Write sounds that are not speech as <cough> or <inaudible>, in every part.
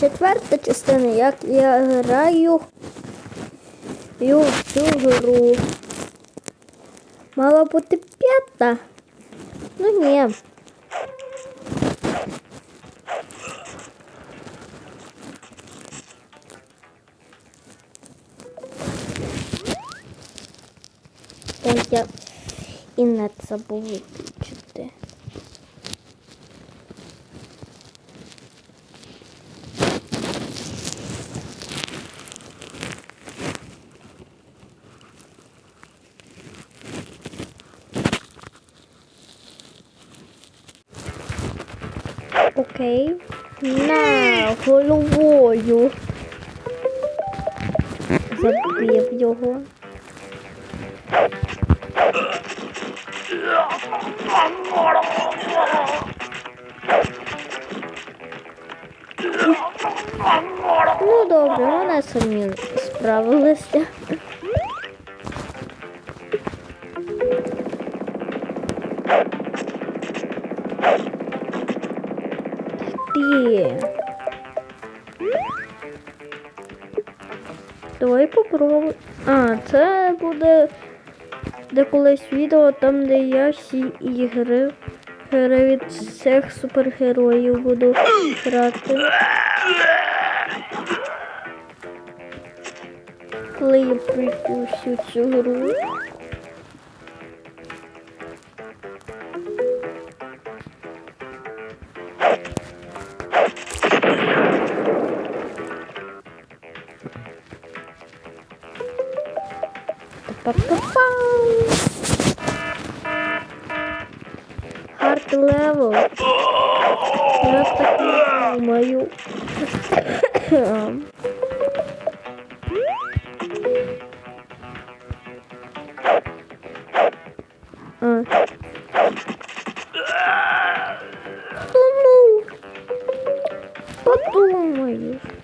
четверта частина, як я граю в цю гру. Мала бути п'ята. Ну ні. Ой, я і не забув виключити. Окей. На головою. Забив його. Ну добре, вони самі справилися. Давай попробуй. А, це буде де колись відео там, де я всі ігри гри від всіх супергероїв буду грати. Коли я прийду всю цю гру. Хард левел. Я так не. А. Ну, подумаешь.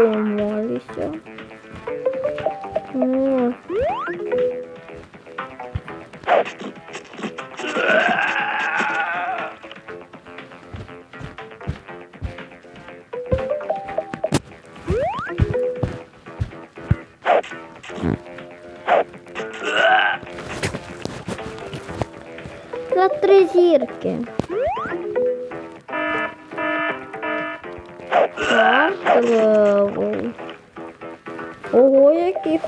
Ноги поламалися. О. За три зірки.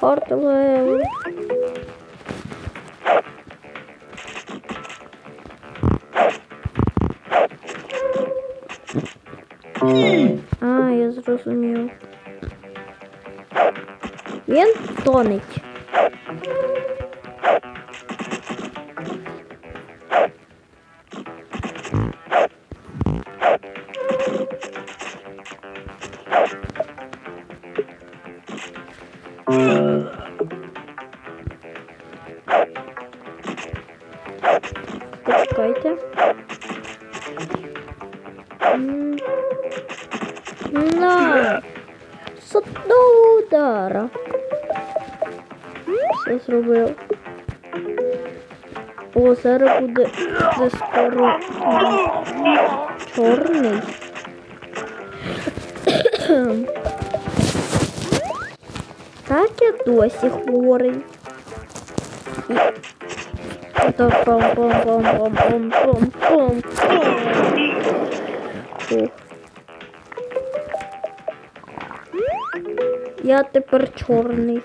Який. А, я зрозумів. Він тонеть. Почекайте. На! З одного удара. Все зробив. О, зараз буде це скоро чорний. Так я досі хворий. Я тепер чорний.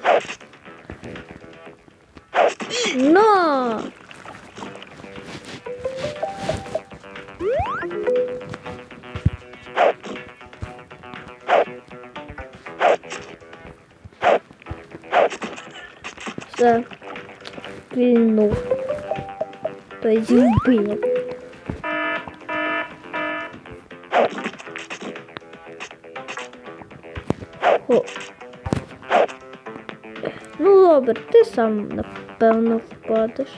На! Все. Вільнув. Тобто вбив. О. Ну добре, ти сам напевно впадеш.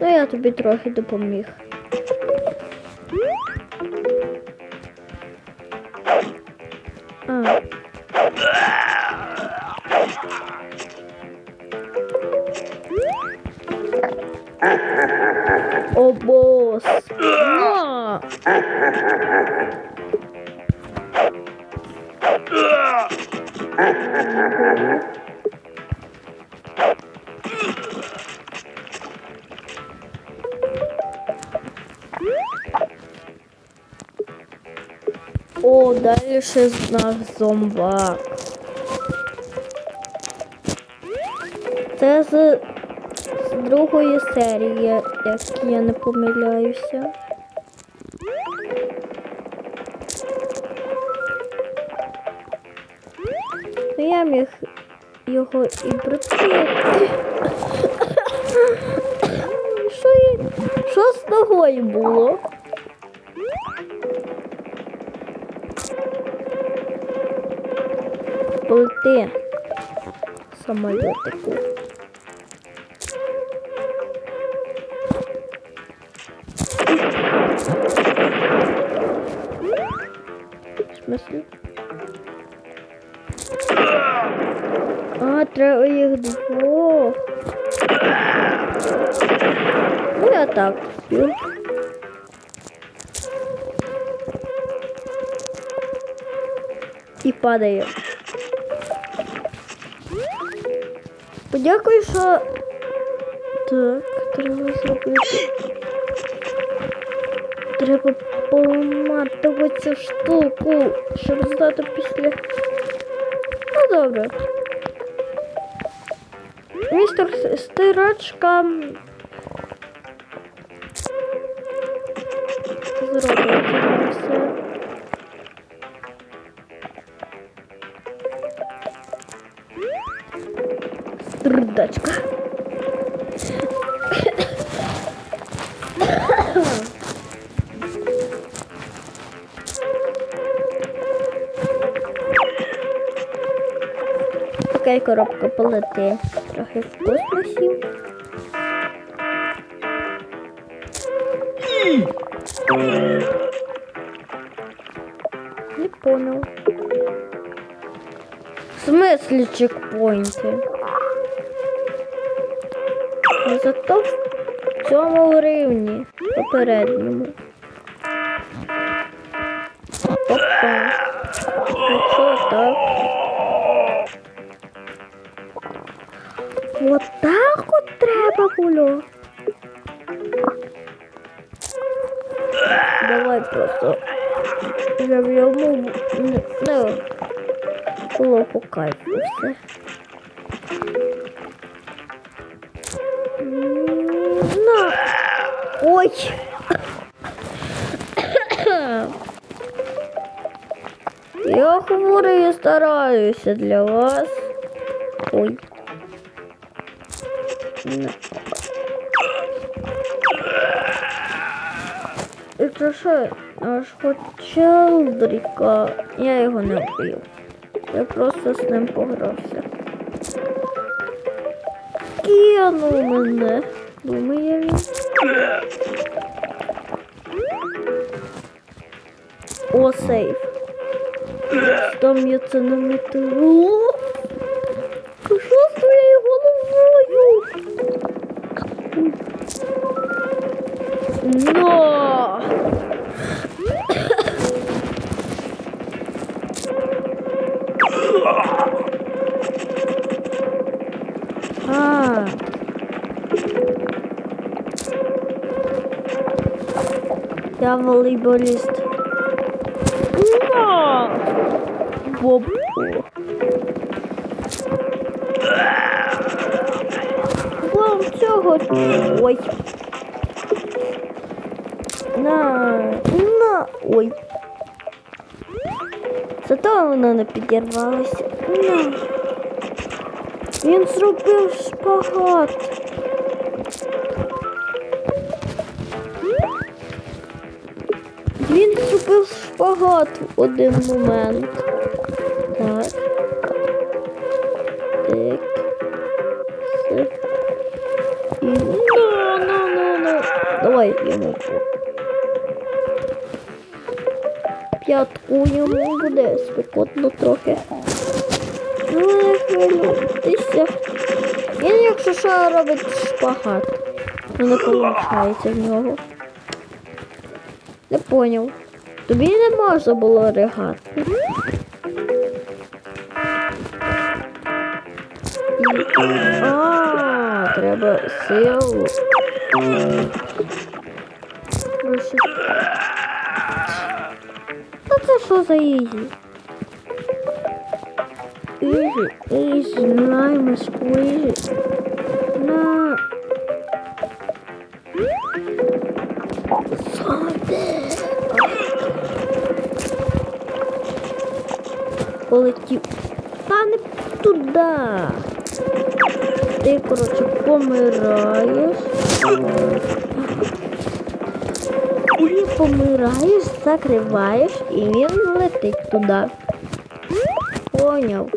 Ну я тобі трохи допоміг. А. О, бос. На! О, далі ще наш зомбак. Це з, другої серії, як я не помиляюся. Ну, я міг його і прицілити. Що, я- що з ногою було? Полети самолетику. Смысле? А, треба їх двох. Ну, я так спів. І падає. Подякую, що. Так, треба зробити. Треба поламати цю штуку, щоб здати після. Ну добре. Містер стирачка. Коробка полети трохи в космосі. Не понял. В смысле чекпоинты? Ну, Зато в цьому рівні попередньому. Опа. Треба було. Давай просто. Не, не було по кайфу все. На. Ой. Я хворий і стараюся для вас. Ой. Якщо що, аж хоч Челдріка, я його не вбив. Я просто з ним погрався. Кинув мене. Думає він. О, сейф. Там я це намітило. Но! А. Я волейболіст. На! Бобо. Вам цього. Ой. Ой. Зато вона не підірвалася. На. Він зробив шпагат. Він зробив шпагат в один момент. Так. Так. Все. І на, на, на, на. Давай йому. по- П'ятку йому буде спекотно трохи. Ну, не хвилюйтеся. Він, якщо що, робить шпагат. Воно получається в нього. Не поняв. Тобі не можна було ригати. А, треба силу. Вище. Та це що за ізі? Ізі, ізі, найме сквізі. На. Зомбі. Полетів. Та не туди. Ти, коротше, помираєш. І помираєш, закриваєш, і він летить туди. Поняв.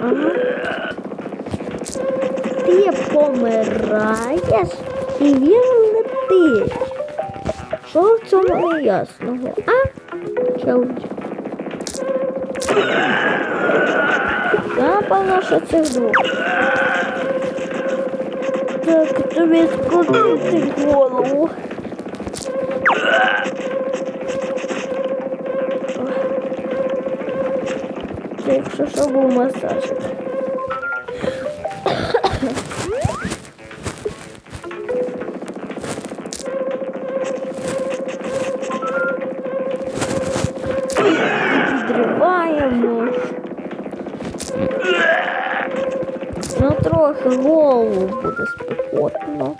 Ага. Ти помираєш, і він летить. Що в цьому не ясного? А? Челендж. Напевно, що цих двох. Так, тобі скрутити голову. Це якщо що був масажик. Ну трохи голову буде спекотно.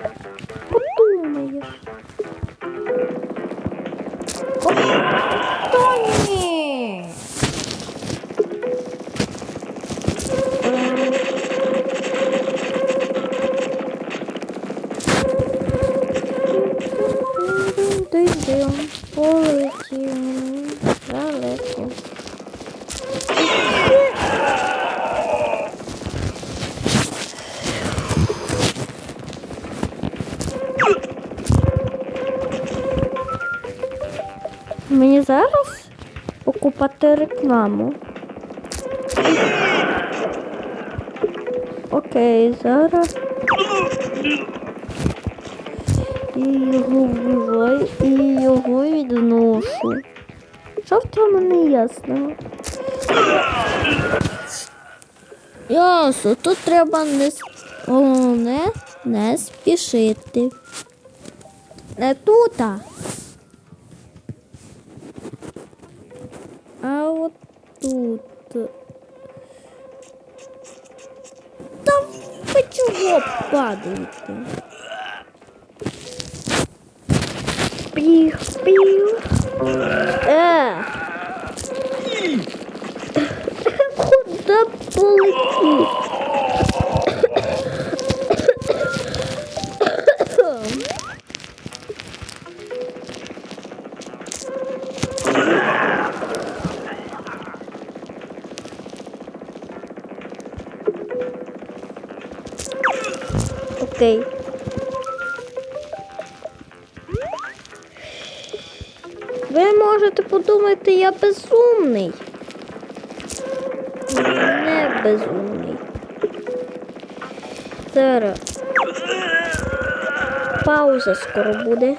Покупати рекламу. Окей, зараз. І його вбиваю, і його відношу. Що в цьому не ясно? Ясно, тут треба не головне не спішити. Не тута. А от тут. Та ви чого падаєте? Піх, піх. Е. <laughs> Куда полетів? Окей. Ви можете подумати, я безумний. Не безумний. Зараз. Пауза скоро буде.